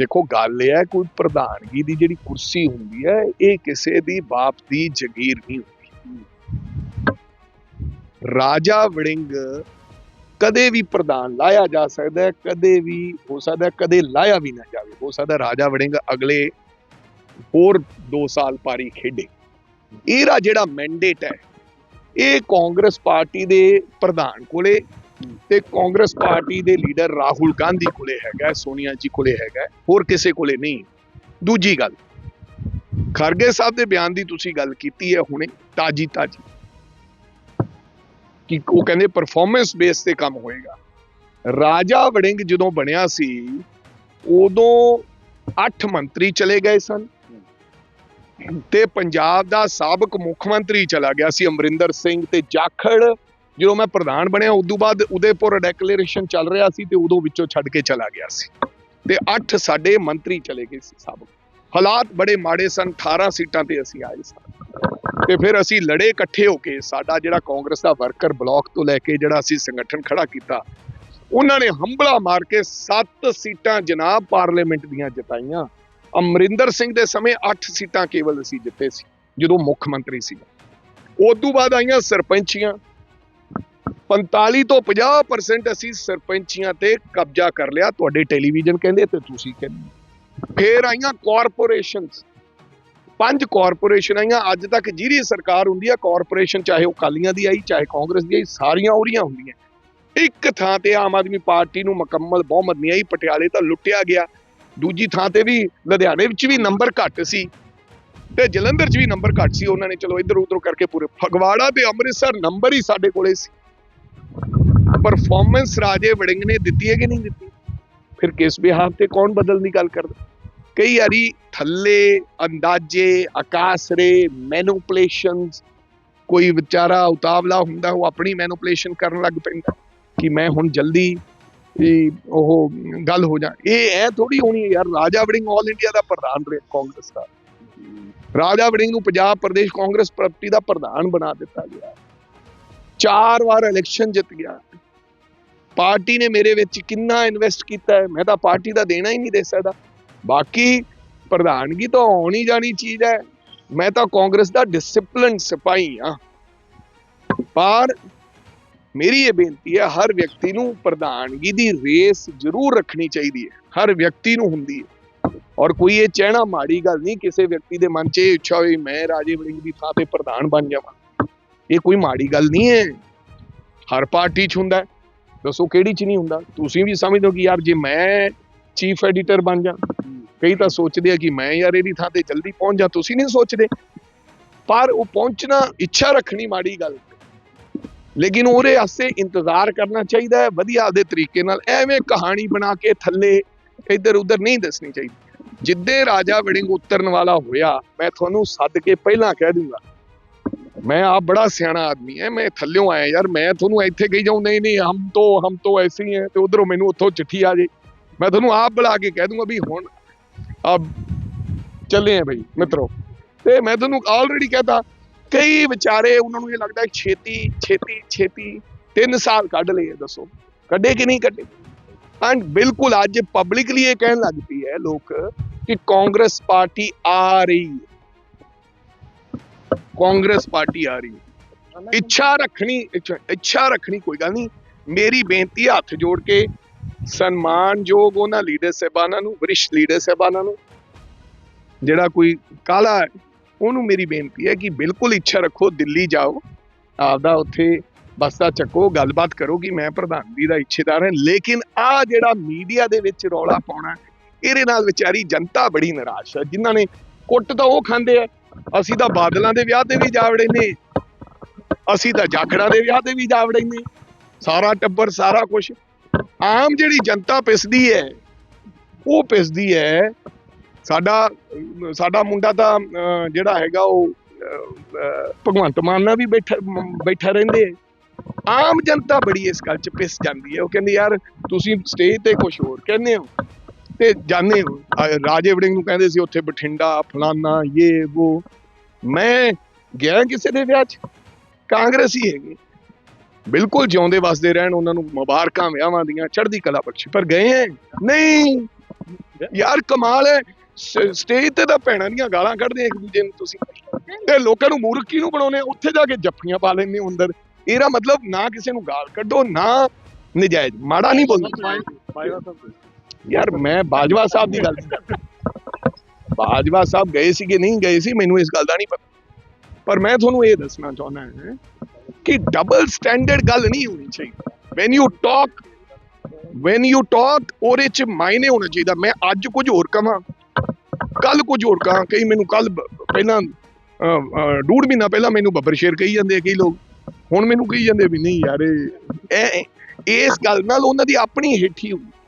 ਦੇਖੋ ਗੱਲ ਇਹ ਹੈ, ਕੋਈ ਪ੍ਰਧਾਨਗੀ ਦੀ ਜਿਹੜੀ ਕੁਰਸੀ ਹੁੰਦੀ ਹੈ, ਇਹ ਕਿਸੇ ਦੀ ਬਾਪ ਦੀ ਜ਼ਗੀਰ ਨਹੀਂ ਹੁੰਦੀ। ਰਾਜਾ ਵੜਿੰਗ ਕਦੇ ਵੀ ਪ੍ਰਧਾਨ ਲਾਇਆ ਜਾ ਸਕਦਾ ਹੈ, ਕਦੇ ਵੀ ਹੋ ਸਕਦਾ ਕਦੇ ਲਾਇਆ ਵੀ ਨਾ ਜਾਵੇ। ਹੋ ਸਕਦਾ ਰਾਜਾ ਵੜਿੰਗ ਅਗਲੇ ਹੋਰ 2 ਸਾਲ ਪਾਰੀ ਖੇਡੇ। ਇਹਦਾ ਜਿਹੜਾ ਮੈਂਡੇਟ ਹੈ, ਇਹ ਕਾਂਗਰਸ ਪਾਰਟੀ ਦੇ ਪ੍ਰਧਾਨ ਕੋਲੇ ਤੇ ਕਾਂਗਰਸ ਪਾਰਟੀ ਦੇ ਲੀਡਰ ਰਾਹੁਲ ਗਾਂਧੀ ਕੋਲੇ ਹੈਗਾ, ਸੋਨੀਆ ਜੀ ਕੋਲੇ ਹੈਗਾ, ਹੋਰ ਕਿਸੇ ਕੋਲੇ ਨਹੀਂ। ਦੂਜੀ ਗੱਲ, ਖਰਗੇ ਸਾਹਿਬ ਦੇ ਬਿਆਨ ਦੀ ਤੁਸੀਂ ਗੱਲ ਕੀਤੀ ਹੈ ਹੁਣੇ, ਤਾਜੀ ਤਾਜੀ। ਕਿ ਉਹ ਕਹਿੰਦੇ ਪਰਫਾਰਮੈਂਸ ਬੇਸ ਤੇ ਕੰਮ ਹੋਏਗਾ। ਰਾਜਾ ਵੜਿੰਗ ਜਦੋਂ ਬਣਿਆ ਸੀ, ਉਦੋਂ 8 ਮੰਤਰੀ ਚਲੇ ਗਏ ਸਨ। ਤੇ ਪੰਜਾਬ ਦਾ ਸਾਬਕ ਮੁੱਖ ਮੰਤਰੀ ਚਲਾ ਗਿਆ ਸੀ ਅਮਰਿੰਦਰ ਸਿੰਘ ਤੇ ਜਾਖੜ। ਜਦੋਂ ਮੈਂ ਪ੍ਰਧਾਨ ਬਣਿਆ, ਉਦੋਂ ਬਾਅਦ ਉਦੇਪੁਰ ਡੈਕਲੇਰੇਸ਼ਨ ਚੱਲ ਰਿਹਾ ਸੀ ਤੇ ਉਦੋਂ ਵਿੱਚੋਂ ਛੱਡ ਕੇ ਚਲਾ ਗਿਆ ਸੀ। ਤੇ 8 ਸਾਡੇ ਮੰਤਰੀ ਚਲੇ ਗਏ ਸੀ ਸਭ। ਹਾਲਾਤ ਬੜੇ ਮਾੜੇ ਸਨ 18 ਸੀਟਾਂ ਤੇ ਅਸੀਂ ਆਏ ਸਾਂ। ਤੇ ਫਿਰ ਅਸੀਂ ਲੜੇ ਇਕੱਠੇ ਹੋ ਕੇ, ਸਾਡਾ ਜਿਹੜਾ ਕਾਂਗਰਸ ਦਾ ਵਰਕਰ ਬਲਾਕ ਤੋਂ ਲੈ ਕੇ ਜਿਹੜਾ ਅਸੀਂ ਸੰਗਠਨ ਖੜਾ ਕੀਤਾ, ਉਹਨਾਂ ਨੇ ਹੰਬਲਾ ਮਾਰ ਕੇ 7 ਸੀਟਾਂ ਜਨਾਬ ਪਾਰਲੀਮੈਂਟ ਦੀਆਂ ਜਿਤਾਈਆਂ। ਅਮਰਿੰਦਰ ਸਿੰਘ ਦੇ ਸਮੇਂ 8 ਸੀਟਾਂ ਕੇਵਲ ਅਸੀਂ ਜਿੱਤੇ ਸੀ, ਜਦੋਂ ਮੁੱਖ ਮੰਤਰੀ ਸੀ। ਉਦੋਂ ਬਾਅਦ ਆਈਆਂ ਸਰਪੰਚੀਆਂ 45 ਤੋਂ 50% ਅਸੀਂ ਸਰਪੰਚੀਆਂ ਤੇ ਕਬਜ਼ਾ ਕਰ ਲਿਆ। ਤੁਹਾਡੇ ਟੈਲੀਵਿਜ਼ਨ ਕਹਿੰਦੇ ਤੇ ਤੁਸੀਂ ਕਹਿੰਦੇ। ਫੇਰ ਆਈਆਂ ਕਾਰਪੋਰੇਸ਼ਨਸ ਪੰਜ ਕਾਰਪੋਰੇਸ਼ਨ ਆਈਆਂ। ਅੱਜ ਤੱਕ ਜਿਹੜੀ ਸਰਕਾਰ ਹੁੰਦੀ ਆ ਕਾਰਪੋਰੇਸ਼ਨ ਚਾਹੇ ਉਹ ਕਾਲੀਆਂ ਦੀ ਆਈ, ਚਾਹੇ ਕਾਂਗਰਸ ਦੀ ਆਈ, ਸਾਰੀਆਂ ਉਰੀਆਂ ਹੁੰਦੀਆਂ। ਇੱਕ ਥਾਂ ਤੇ ਆਮ ਆਦਮੀ ਪਾਰਟੀ ਨੂੰ ਮੁਕੰਮਲ ਬਹੁਮਤ ਨਹੀਂ ਆਈ, ਪਟਿਆਲੇ ਤਾਂ ਲੁੱਟਿਆ ਗਿਆ। ਦੂਜੀ ਥਾਂ ਤੇ ਵੀ ਲੁਧਿਆਣੇ ਵਿੱਚ ਵੀ ਨੰਬਰ ਘੱਟ ਸੀ ਤੇ ਜਲੰਧਰ 'ਚ ਵੀ ਨੰਬਰ ਘੱਟ ਸੀ। ਉਹਨਾਂ ਨੇ ਚਲੋ ਇੱਧਰ ਉੱਧਰ ਕਰਕੇ ਪੂਰੇ ਫਗਵਾੜਾ ਤੇ ਅੰਮ੍ਰਿਤਸਰ ਨੰਬਰ ਹੀ ਸਾਡੇ ਕੋਲੇ ਸੀ। ਪਰਫਾਰਮੈਂਸ ਰਾਜੇ ਵੜਿੰਗ ਨੇ ਦਿੱਤੀ ਹੈ ਕਿ ਨਹੀਂ ਦਿੱਤੀ? ਫਿਰ ਕਿਸ ਬਿਹਾਫ ਤੇ ਕੌਣ ਬਦਲਣ ਦੀ ਗੱਲ ਕਰਦਾ? ਕਈ ਵਾਰੀ ਥੱਲੇ, ਅੰਦਾਜ਼ੇ, ਆਕਾਸਰੇ ਮੈਨੂਪਲੇਸ਼ਨਸ ਕੋਈ ਵਿਚਾਰਾ ਉਤਾਵਲਾ ਹੁੰਦਾ, ਉਹ ਆਪਣੀ ਮੈਨੂਪਲੇਸ਼ਨ ਕਰਨ ਲੱਗ ਪੈਂਦਾ ਕਿ ਮੈਂ ਹੁਣ ਜਲਦੀ ਉਹ ਗੱਲ ਹੋ ਜਾ। ਇਹ ਐ ਥੋੜੀ ਹੋਣੀ ਯਾਰ, ਰਾਜਾ ਵੜਿੰਗ ਆਲ ਇੰਡੀਆ ਦਾ ਪ੍ਰਧਾਨ ਰਿਹਾ ਕਾਂਗਰਸ ਦਾ। ਰਾਜਾ ਵੜਿੰਗ ਨੂੰ ਪੰਜਾਬ ਪ੍ਰਦੇਸ਼ ਕਾਂਗਰਸ ਪਾਰਟੀ ਦਾ ਪ੍ਰਧਾਨ ਬਣਾ ਦਿੱਤਾ ਗਿਆ। ਚਾਰ ਵਾਰ ਇਲੈਕਸ਼ਨ ਜਿੱਤ ਗਿਆ। ਪਾਰਟੀ ਨੇ ਮੇਰੇ ਵਿੱਚ ਕਿੰਨਾ ਇਨਵੈਸਟ ਕੀਤਾ ਹੈ, ਮੈਂ ਤਾਂ ਪਾਰਟੀ ਦਾ ਦੇਣਾ ਹੀ ਨਹੀਂ ਦੇ ਸਕਦਾ। ਬਾਕੀ ਪ੍ਰਧਾਨਗੀ ਤਾਂ ਆਉਣੀ ਜਾਣੀ ਚੀਜ਼ ਹੈ। ਮੈਂ ਤਾਂ ਕਾਂਗਰਸ ਦਾ ਡਿਸਪਲਿਨ ਸਿਪਾਹੀ ਆ ਪਰ ਮੇਰੀ ਇਹ ਬੇਨਤੀ ਹੈ, ਹਰ ਵਿਅਕਤੀ ਨੂੰ ਪ੍ਰਧਾਨਗੀ ਦੀ ਰੇਸ ਜ਼ਰੂਰ ਰੱਖਣੀ ਚਾਹੀਦੀ ਹੈ। ਹਰ ਵਿਅਕਤੀ ਨੂੰ ਹੁੰਦੀ ਹੈ। ਔਰ ਕੋਈ ਇਹ ਚਹਿਣਾ ਮਾੜੀ ਗੱਲ ਨਹੀਂ, ਕਿਸੇ ਵਿਅਕਤੀ ਦੇ ਮਨ 'ਚ ਇਹ ਇੱਛਾ ਹੋਈ ਮੈਂ ਰਾਜੇ ਵੜਿੰਗ ਦੀ ਥਾਂ ਤੇ ਪ੍ਰਧਾਨ ਬਣ ਜਾਵਾਂ। ਇਹ ਕੋਈ ਮਾੜੀ ਗੱਲ ਨਹੀਂ ਹੈ। ਹਰ ਪਾਰਟੀ 'ਚ ਹੁੰਦਾ ਹੈ। ਦੱਸੋ ਕਿਹੜੀ 'ਚ ਨਹੀਂ ਹੁੰਦਾ? ਤੁਸੀਂ ਵੀ ਸਮਝਦੇ ਹੋ ਕਿ ਯਾਰ ਜੇ ਮੈਂ ਚੀਫ ਐਡੀਟਰ ਬਣ ਜਾ, ਕਈ ਤਾਂ ਸੋਚਦੇ ਆ ਕਿ ਮੈਂ ਯਾਰ ਇਹਦੀ ਥਾਂ ਤੇ ਜਲਦੀ ਪਹੁੰਚ ਜਾ, ਤੁਸੀਂ ਨਹੀਂ ਸੋਚਦੇ। ਪਰ ਉਹ ਪਹੁੰਚਣਾ ਇੱਛਾ ਰੱਖਣੀ ਮਾੜੀ ਗੱਲ ਲੇਕਿਨ ਉਹਦੇ ਵਾਸਤੇ ਇੰਤਜ਼ਾਰ ਕਰਨਾ ਚਾਹੀਦਾ ਹੈ, ਵਧੀਆ ਦੇ ਤਰੀਕੇ ਨਾਲ ਐਵੇਂ ਕਹਾਣੀ ਬਣਾ ਕੇ ਥੱਲੇ ਇੱਧਰ ਉੱਧਰ ਨਹੀਂ ਦੱਸਣੀ ਚਾਹੀਦੀ। ਜਿੱਦੇ ਰਾਜਾ ਵੜਿੰਗ ਉਤਰਨ ਵਾਲਾ ਹੋਇਆ, ਮੈਂ ਤੁਹਾਨੂੰ ਸੱਦ ਕੇ ਪਹਿਲਾਂ ਕਹਿ ਦੂੰਗਾ ਮੈਂ ਆਪ ਬੜਾ ਸਿਆਣਾ ਆਦਮੀ ਹੈ ਮੈਂ ਥੱਲਿਓਂ ਆਇਆ ਯਾਰ ਮੈਂ ਤੁਹਾਨੂੰ ਇੱਥੇ ਕਹੀ ਜਾਉਂ ਨਹੀਂ ਨਹੀਂ ਹਮ ਤੋਂ ਹਮ ਤੋਂ ਐਸੇ ਹੀ ਹੈ ਤੇ ਉਧਰੋਂ ਮੈਨੂੰ ਉੱਥੋਂ ਚਿੱਠੀ ਆ ਜੇ ਮੈਂ ਤੁਹਾਨੂੰ ਆਪ ਬੁਲਾ ਕੇ ਕਹਿ ਦੂੰਗਾ ਵੀ ਹੁਣ ਅਬ ਚੱਲੇ ਆ ਬਈ ਮਿੱਤਰੋ ਤੇ ਮੈਂ ਤੁਹਾਨੂੰ ਆਲਰੇਡੀ ਕਹਤਾ ਕਈ ਵਿਚਾਰੇ ਉਹਨਾਂ ਨੂੰ ਇਹ ਲੱਗਦਾ ਛੇਤੀ ਛੇਤੀ ਛੇਤੀ 3 ਸਾਲ ਕੱਢ ਲਏ ਦੱਸੋ ਕੱਢੇ ਕਿ ਨਹੀਂ ਕੱਢੇ ਐਂਡ ਬਿਲਕੁਲ ਅੱਜ ਪਬਲਿਕਲੀ ਇਹ ਕਹਿਣ ਲੱਗ ਪਈ ਹੈ ਲੋਕ ਕਿ ਕਾਂਗਰਸ ਪਾਰਟੀ ਆ ਰਹੀ ਹੈ ਕਾਂਗਰਸ ਪਾਰਟੀ ਆ ਰਹੀ। ਹੈ ਇੱਛਾ ਰੱਖਣੀ ਇੱਛਾ- ਰੱਖਣੀ ਕੋਈ ਗੱਲ ਨਹੀਂ। ਮੇਰੀ ਬੇਨਤੀ ਹੈ ਹੱਥ ਜੋੜ ਕੇ ਸਨਮਾਨਯੋਗ ਉਹਨਾਂ ਲੀਡਰ ਸਾਹਿਬਾਨਾਂ ਨੂੰ ਵਰਿਸ਼ਟ ਲੀਡਰ ਸਾਹਿਬਾਨਾਂ ਨੂੰ ਜਿਹੜਾ ਕੋਈ ਕਾਲਾ ਹੈ ਉਹਨੂੰ ਮੇਰੀ ਬੇਨਤੀ ਹੈ ਕਿ ਬਿਲਕੁਲ ਇੱਛਾ ਰੱਖੋ ਦਿੱਲੀ ਜਾਓ ਆਪਦਾ ਉੱਥੇ ਬਸਤਾ ਚੱਕੋ ਗੱਲਬਾਤ ਕਰੋ ਕਿ ਮੈਂ ਪ੍ਰਧਾਨਗੀ ਦਾ ਇੱਛੇਦਾਰ ਹਾਂ ਲੇਕਿਨ ਆ ਜਿਹੜਾ ਮੀਡੀਆ ਦੇ ਵਿੱਚ ਰੌਲਾ ਪਾਉਣਾ ਇਹਦੇ ਨਾਲ ਵਿਚਾਰੀ ਜਨਤਾ ਬੜੀ ਨਿਰਾਸ਼ ਹੈ। ਜਿਨ੍ਹਾਂ ਨੇ ਕੁੱਟ ਤਾਂ ਉਹ ਖਾਂਦੇ ਆ ਅਸੀਂ ਤਾਂ ਬਾਦਲਾਂ ਦੇ ਵਿਆਹ ਤੇ ਵੀ ਜਾ ਵੜੇ ਨੇ ਅਸੀਂ ਤਾਂ ਜਾਖੜਾਂ ਦੇ ਵਿਆਹ ਤੇ ਵੀ ਜਾ ਵੜੇ ਨੇ ਸਾਰਾ ਟੱਬਰ ਸਾਰਾ ਕੁਝ ਆਮ ਜਿਹੜੀ ਜਨਤਾ ਪਿਸਦੀ ਹੈ ਉਹ ਪਿਸਦੀ ਹੈ ਸਾਡਾ ਸਾਡਾ ਮੁੰਡਾ ਤਾਂ ਅਹ, ਜਿਹੜਾ ਹੈਗਾ ਉਹ ਭਗਵੰਤ ਮਾਨ ਨਾਲ ਵੀ ਬੈਠਾ ਬੈਠਾ ਰਹਿੰਦੇ ਹੈ ਆਮ ਜਨਤਾ ਬੜੀ ਇਸ ਗੱਲ 'ਚ ਪਿਸ ਜਾਂਦੀ ਹੈ ਉਹ ਕਹਿੰਦੀ ਯਾਰ ਤੁਸੀਂ ਸਟੇਜ ਤੇ ਕੁਝ ਹੋਰ ਕਹਿੰਦੇ ਹੋ। ਤੇ ਜਾਣੇ ਰਾਜੇ ਵੜਿੰਗ ਨੂੰ ਕਹਿੰਦੇ ਸੀ ਉੱਥੇ ਬਠਿੰਡਾ, ਫਲਾਨਾ ਇਹ ਉਹ ਮੈਂ ਗਿਆ ਕਿਸੇ ਦੇ ਵਿਆਹ 'ਚ? ਕਾਂਗਰਸੀ ਹੈਗੇ। ਬਿਲਕੁਲ ਜਿਉਂਦੇ ਵਸਦੇ ਰਹਿਣ ਉਹਨਾਂ ਨੂੰ ਮੁਬਾਰਕਾਂ ਵਿਆਹਾਂ ਦੀਆਂ, ਚੜ੍ਹਦੀ ਕਲਾ ਬਖਸ਼ੀ। ਪਰ ਗਏ ਹੈ? ਨਹੀਂ। ਯਾਰ ਕਮਾਲ ਹੈ। ਸਟੇਜ ਤੇ ਤਾਂ ਭੈਣਾਂ ਦੀਆਂ ਗਾਲਾਂ ਕੱਢਦੇ ਇੱਕ ਦੂਜੇ ਨੂੰ ਤੁਸੀਂ। ਤੇ ਲੋਕਾਂ ਨੂੰ ਮੂਰਖ ਕਿਹਨੂੰ ਬਣਾਉਨੇ ਆ? ਉੱਥੇ ਜਾ ਕੇ ਜੱਫੀਆਂ ਪਾ ਲੈਂਦੇ ਹੋ ਅੰਦਰ। ਇਹਦਾ ਮਤਲਬ ਨਾ ਕਿਸੇ ਨੂੰ ਗਾਲ ਕੱਢੋ, ਨਾ ਨਜਾਇਜ਼। ਮਾੜਾ ਨਹੀਂ ਬੋਲਣਾ। ਯਾਰ ਮੈਂ ਬਾਜਵਾ ਸਾਹਿਬ ਦੀ ਗੱਲ ਨਹੀਂ ਬਾਜਵਾ ਸਾਹਿਬ ਗਏ ਸੀ ਕਿ ਨਹੀਂ ਗਏ ਸੀ ਮੈਨੂੰ ਇਸ ਗੱਲ ਦਾ ਨਹੀਂ ਪਤਾ। ਪਰ ਮੈਂ ਤੁਹਾਨੂੰ ਇਹ ਦੱਸਣਾ ਚਾਹੁੰਦਾ ਹਾਂ ਕਿ ਡਬਲ ਸਟੈਂਡਰਡ ਗੱਲ ਨਹੀਂ ਹੋਣੀ ਚਾਹੀਦੀ। When you talk when you talk ਉਹਦੇ ਚ ਮਾਇਨੇ ਹੋਣਾ ਚਾਹੀਦਾ। ਮੈਂ ਅੱਜ ਕੁਝ ਹੋਰ ਕਹਾਂ ਕੱਲ ਕੁਝ ਹੋਰ ਕਹਾਂ। ਕਈ ਮੈਨੂੰ ਕੱਲ ਪਹਿਲਾਂ ਅਹ, ਮਹੀਨਾ ਪਹਿਲਾਂ ਮੈਨੂੰ ਬੱਬਰ ਸ਼ੇਰ ਕਹੀ ਜਾਂਦੇ ਕਈ ਲੋਕ। ਹੁਣ ਮੈਨੂੰ ਕਹੀ ਜਾਂਦੇ ਵੀ ਨਹੀਂ ਯਾਰ ਇਹ ਇਸ ਗੱਲ ਨਾਲ ਉਹਨਾਂ ਦੀ ਆਪਣੀ ਹਿੱਠੀ ਹੋਈ।